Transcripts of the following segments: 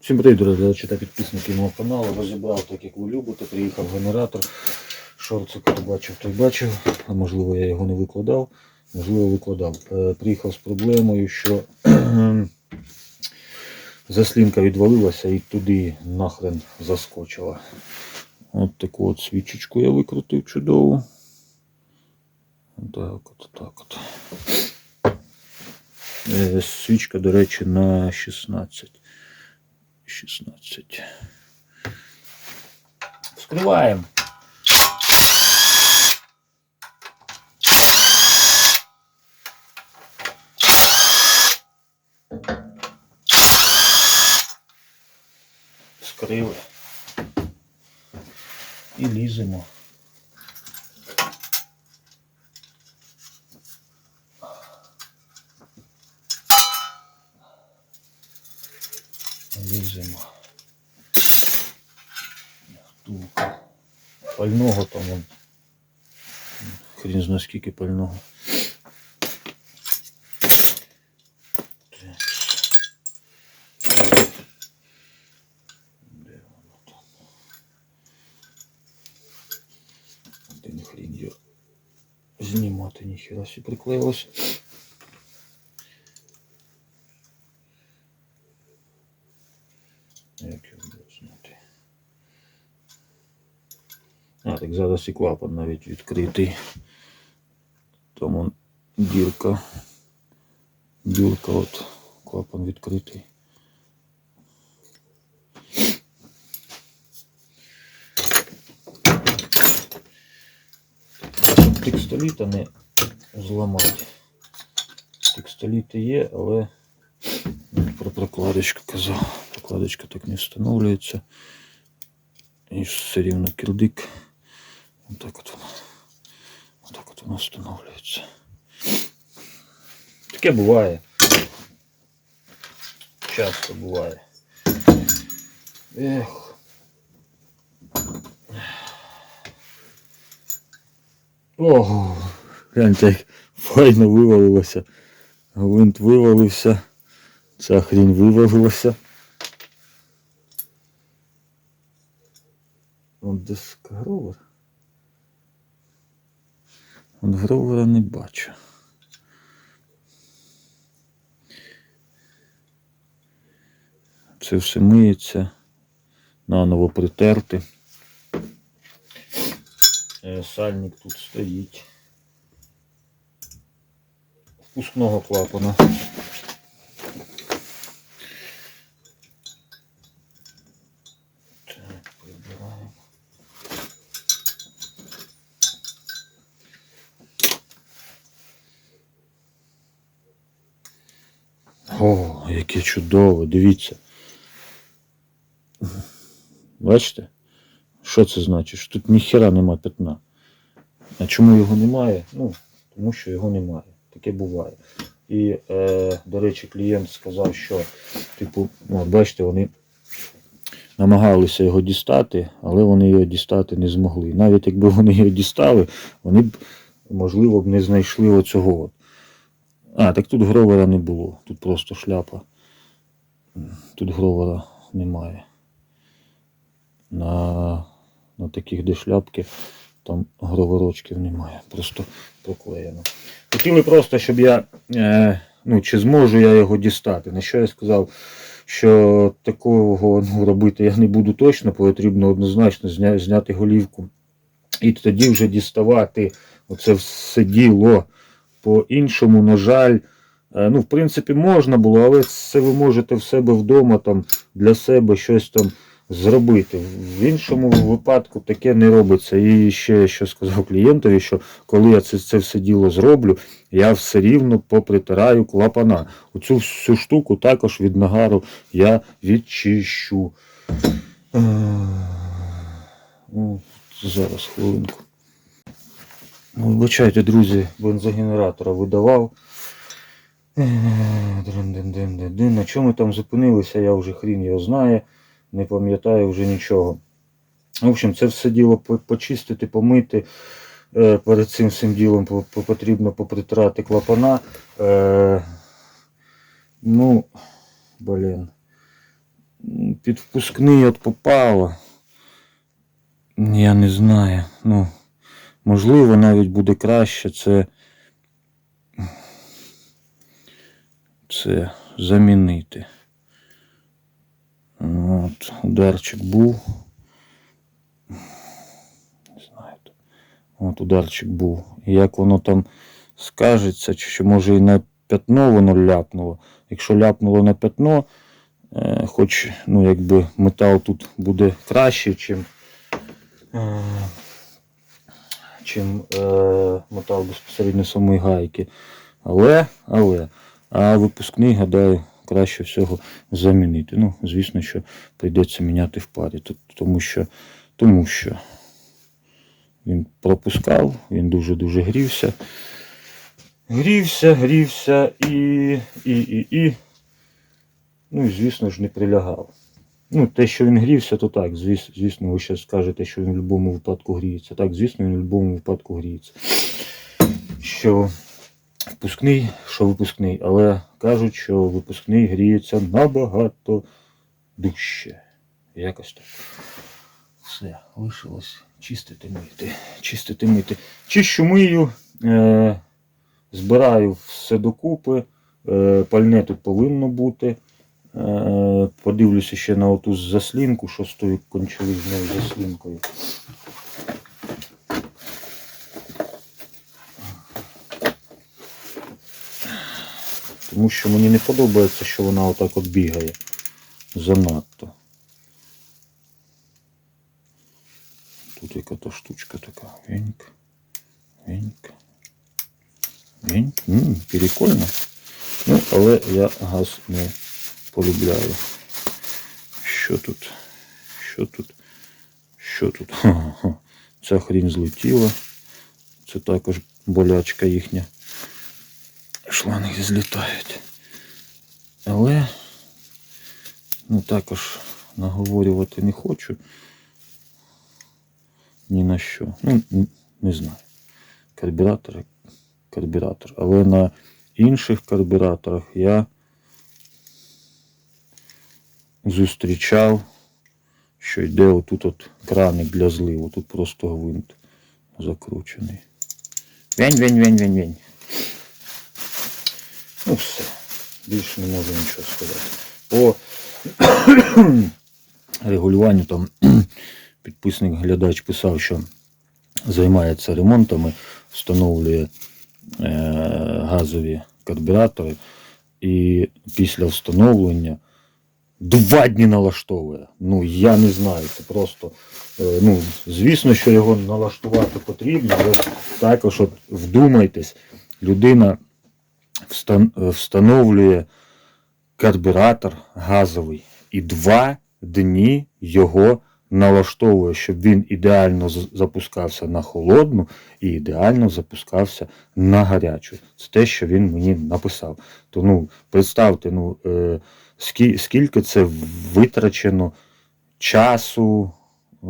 Всім привіт, дорогі та підписники мого каналу. Розібрав так, як ви любите. Приїхав генератор. Шорцик, хто бачив, той бачив. А можливо я його не викладав. Можливо, викладав. Е, Приїхав з проблемою, що заслінка відвалилася і туди нахрен заскочила. От таку от свічечку я викрутив чудову. Так от, так от. Е, Свічка, до речі, на 16. 16. Вскриваємо. Вскрили. І ліземо. Ліземо. Втулка. Пального там вон. Хрін зна скільки пального. Знімати ніхера сі приклеїлось. Як його було зняти? А, так зараз і клапан навіть відкритий. Он дірка. Дірка от клапан відкритий. Текстоліта не зламати. Текстоліти є, але про прокладочку казав. Прокладочка так не встановлюється. І все рівно кілдик. Отак от вона. Отак от вона встановлюється. Таке буває. Часто буває. Ех. Ого, гляньте, як файно вивалилося. Гвинт вивалився. Ця хрінь вивалилася. Вон десь гровер. От гровера не бачу. Це все миється. Наново притерти. Е, Сальник тут стоїть. Впускного клапана. Так, прибираємо. О, яке чудове, дивіться. Бачите? Що це значить? Тут ніхера нема пятна. А чому його немає? Ну, тому що його немає. Таке буває. І, е, до речі, клієнт сказав, що, типу, ну, бачите, вони намагалися його дістати, але вони його дістати не змогли. Навіть якби вони його дістали, вони б, можливо, б не знайшли оцього. А, так тут гровера не було. Тут просто шляпа. Тут гровера немає. На, на таких, де шляпки, там гроверочків немає. Просто проклеєно. Хотіли просто, щоб я. Е, ну, чи зможу я його дістати. На що я сказав, що такого ну, робити я не буду точно, потрібно однозначно зня, зняти голівку. І тоді вже діставати оце все діло. По-іншому, на жаль, ну, в принципі, можна було, але це ви можете в себе вдома там для себе щось там зробити. В іншому випадку таке не робиться. І ще що сказав клієнтові, що коли я це, це все діло зроблю, я все рівно попритираю клапана. Оцю всю штуку також від нагару я відчищу. Е, ну, Зараз хвилинку. Вибачайте, друзі, бензогенератора видавав. На чому там зупинилися, я вже хрін його знає. Не пам'ятаю вже нічого. В общем, це все діло почистити, помити. Перед цим всім ділом по- по- потрібно попритирати клапана. Ну, блін. Під впускний от попало. Я не знаю. Ну, можливо, навіть буде краще це. Це замінити. От, ударчик був. Не знаю. От ударчик був. І Як воно там скажеться, чи може і на п'ятно воно ляпнуло. Якщо ляпнуло на п'ятно, е, хоч ну, якби метал тут буде кращий, чим, е, чим е, метал безпосередньо самої гайки. Але, але, а випускний, гадаю, краще всього замінити. Ну, звісно, що прийдеться міняти в парі, тому що, тому що він пропускав, він дуже-дуже грівся. Грівся, грівся і, і, і, і. Ну і звісно ж не прилягав. Ну, те, що він грівся, то так, звісно, ви ще скажете, що він в будь-якому випадку гріється. Так, звісно, він в будь-якому випадку гріється. Що випускний, що випускний, але кажуть, що випускний гріється набагато дужче. Якось так. Все, лишилось чистити мити. Чистити мити. Чищу мию, е, збираю все докупи. Е, пальне тут повинно бути. Е, подивлюся ще на оту заслінку, що з тою кончелизною заслінкою. Тому що мені не подобається, що вона отак от бігає. Занадто. Тут яка то штучка така. Веньк. Веньк. Веньк. М, прикольно. Ну, але я газ не полюбляю. Що тут? Що тут? Що тут? Ха-ха. Ця хрінь злетіла. Це також болячка їхня. Шланги злітають. Але ну, також наговорювати не хочу. Ні на що. Ну, не знаю. Карбюратор, карбюратор. Але на інших карбюраторах я зустрічав, що йде отут от краник для зливу. Тут просто гвинт закручений. Вень, Ну все. Більше не можу нічого сказати. По регулюванню там підписник глядач писав, що займається ремонтами, встановлює е, газові карбюратори і після встановлення два дні налаштовує. Ну, я не знаю, це просто. е, ну, звісно, що його налаштувати потрібно, але також от вдумайтесь, людина встановлює карбюратор газовий і два дні його налаштовує, щоб він ідеально запускався на холодну і ідеально запускався на гарячу. Це те, що він мені написав. То ну, представте, ну, е, скі- скільки це витрачено часу, е,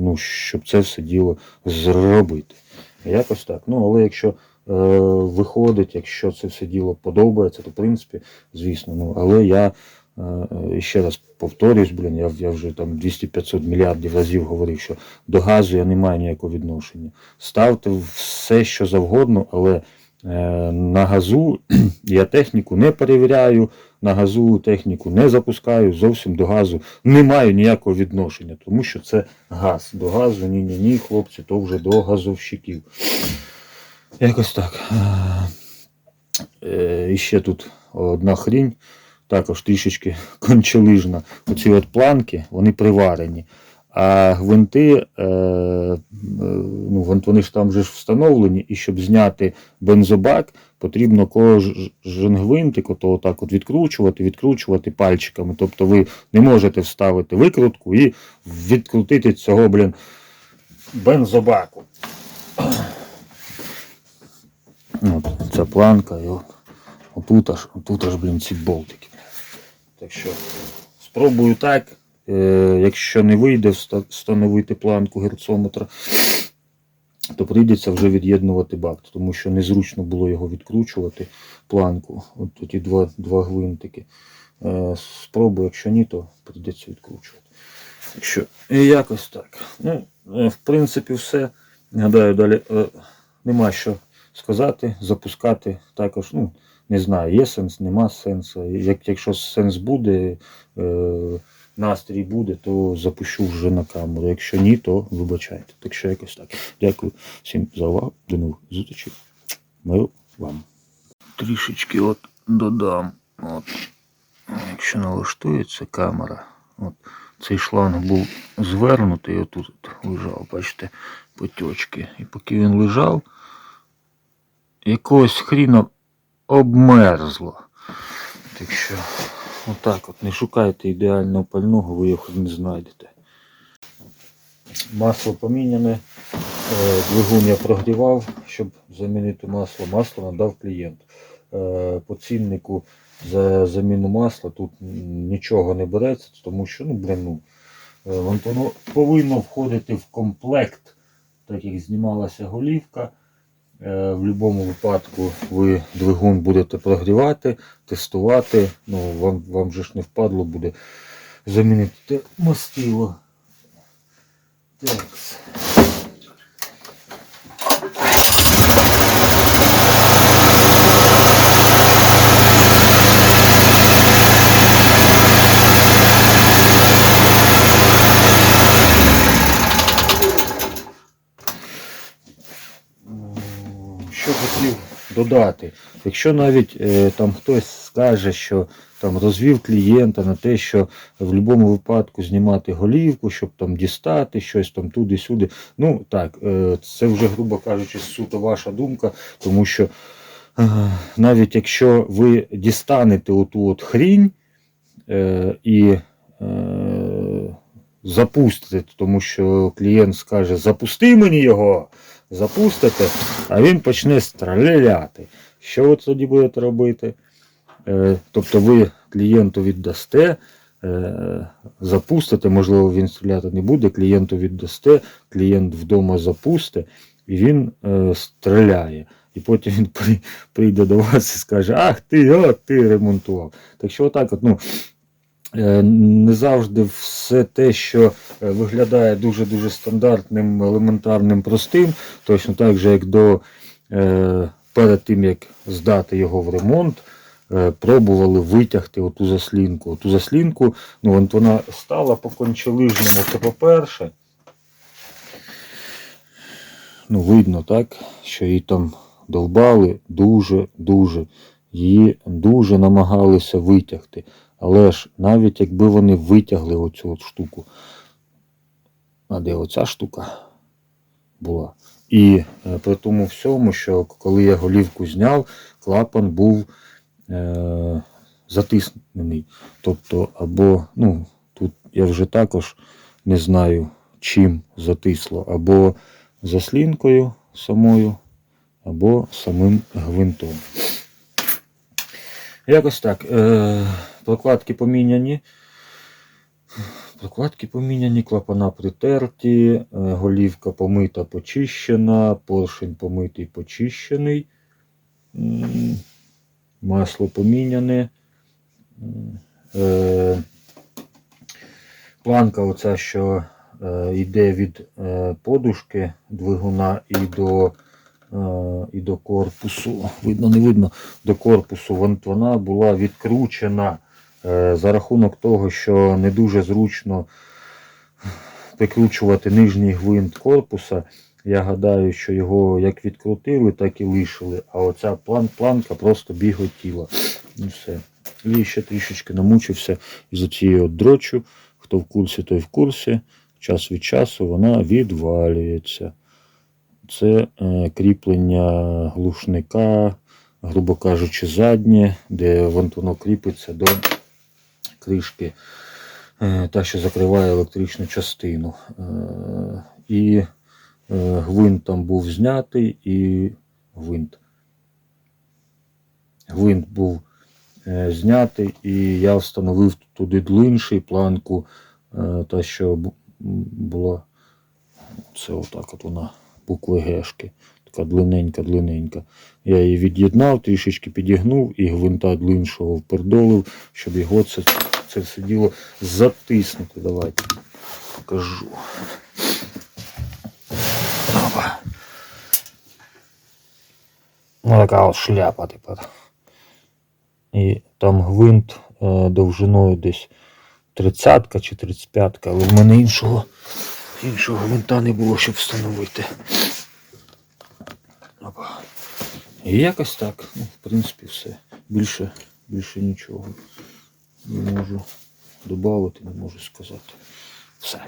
ну, щоб це все діло зробити. Якось так. Ну, але якщо виходить, якщо це все діло подобається, то в принципі, звісно, ну, але я е, е, ще раз повторюсь, блін, я, я вже там 200-500 мільярдів разів говорив, що до газу я не маю ніякого відношення. Ставте все, що завгодно, але е, на газу я техніку не перевіряю, на газу техніку не запускаю, зовсім до газу не маю ніякого відношення, тому що це газ. До газу ні, ні, ні, хлопці, то вже до газовщиків. Якось так. Е, І ще тут одна хрінь, також трішечки кончелижна. Оці от планки, вони приварені. А гвинти, е, е, ну, вони ж там вже ж встановлені, і щоб зняти бензобак, потрібно кожен гвинтик ото отак от відкручувати, відкручувати пальчиками. Тобто ви не можете вставити викрутку і відкрутити цього, блін, бензобаку. От, ця планка, і от, отут аж, отут аж, блін, ці болтики. Так що спробую так. Е, якщо не вийде встановити планку герцометра, то прийдеться вже від'єднувати бак, тому що незручно було його відкручувати, планку. От ті два, два гвинтики. Е, спробую, якщо ні, то прийдеться відкручувати. Так що, і якось так. Ну, е, в принципі, все. Гадаю, далі е, нема що сказати, запускати також. Ну, не знаю, є сенс, нема сенсу. Як, якщо сенс буде, е, настрій буде, то запущу вже на камеру. Якщо ні, то вибачайте. Так що якось так. Дякую всім за увагу. До нових зустрічей. Миру вам. Трішечки от додам. От. Якщо налаштується камера, от цей шланг був звернутий, отут лежав, бачите, потьочки. І поки він лежав, якогось хріна обмерзло. Так що, отак от, не шукайте ідеального пального, ви його не знайдете. Масло поміняне, е, двигун я прогрівав, щоб замінити масло. Масло надав клієнт. Е, По ціннику за заміну масла тут нічого не береться, тому що ну, блин, ну, е, вон- воно повинно входити в комплект, так як знімалася голівка. Е, В будь-якому випадку ви двигун будете прогрівати, тестувати. Ну, вам, вам же ж не впадло буде замінити мастило. Так. Додати? Якщо навіть е, там хтось скаже, що там розвів клієнта на те, що в будь-якому випадку знімати голівку, щоб там дістати щось там туди-сюди. Ну так, е, це вже, грубо кажучи, суто ваша думка, тому що е, навіть якщо ви дістанете оту от хрінь і запустите, тому що клієнт скаже, запусти мені його, запустите, а він почне стріляти. Що ви тоді будете робити? Е, Тобто ви клієнту віддасте, е, запустите, можливо, він стріляти не буде, клієнту віддасте, клієнт вдома запусте і він е, стріляє. І потім він прийде до вас і скаже, ах ти, о, ти ремонтував. Так що отак, от, ну, не завжди все те, що е, виглядає дуже-дуже стандартним, елементарним, простим, точно так же, як до е, перед тим, як здати його в ремонт, е, пробували витягти оту заслінку. Оту заслінку, ну, вона стала по кончелижному, це по-перше. Ну, видно, так, що її там довбали дуже-дуже. Її дуже намагалися витягти. Але ж навіть якби вони витягли оцю от штуку, а де оця штука була. І е, при тому всьому, що коли я голівку зняв, клапан був е, затиснений. Тобто, або, ну, тут я вже також не знаю, чим затисло, або заслінкою самою, або самим гвинтом. Якось так. Е, прокладки поміняні. Прокладки поміняні, клапана притерті, е, голівка помита, почищена, поршень помитий, почищений. Масло поміняне. Е, планка, оця, що е, йде від подушки двигуна і до, і до корпусу. Видно, не видно, до корпусу. Вона була відкручена за рахунок того, що не дуже зручно прикручувати нижній гвинт корпуса. Я гадаю, що його як відкрутили, так і лишили. А оця план, планка просто біготіла. І все. І ще трішечки намучився із цією дрочу. Хто в курсі, той в курсі. Час від часу вона відвалюється. Це е, кріплення глушника, грубо кажучи, заднє, де вон воно кріпиться до кришки, е, та, що закриває електричну частину. Е, і е, гвинт там був знятий, і гвинт. Гвинт був знятий, і я встановив туди длинший планку, та, що бу- була це отак от вона, букви Гешки. така длинненька. Я її від'єднав, трішечки підігнув і гвинта длиншого впердолив, щоб його це, це все діло затиснути. Давайте покажу. Опа. Ну, така от шляпа тепер. І там гвинт е, довжиною десь 30 чи 35, але в мене іншого, іншого гвинта не було, щоб встановити. Опа. І якось так. Ну, в принципі, все. Більше, більше нічого не можу додати, не можу сказати. Все.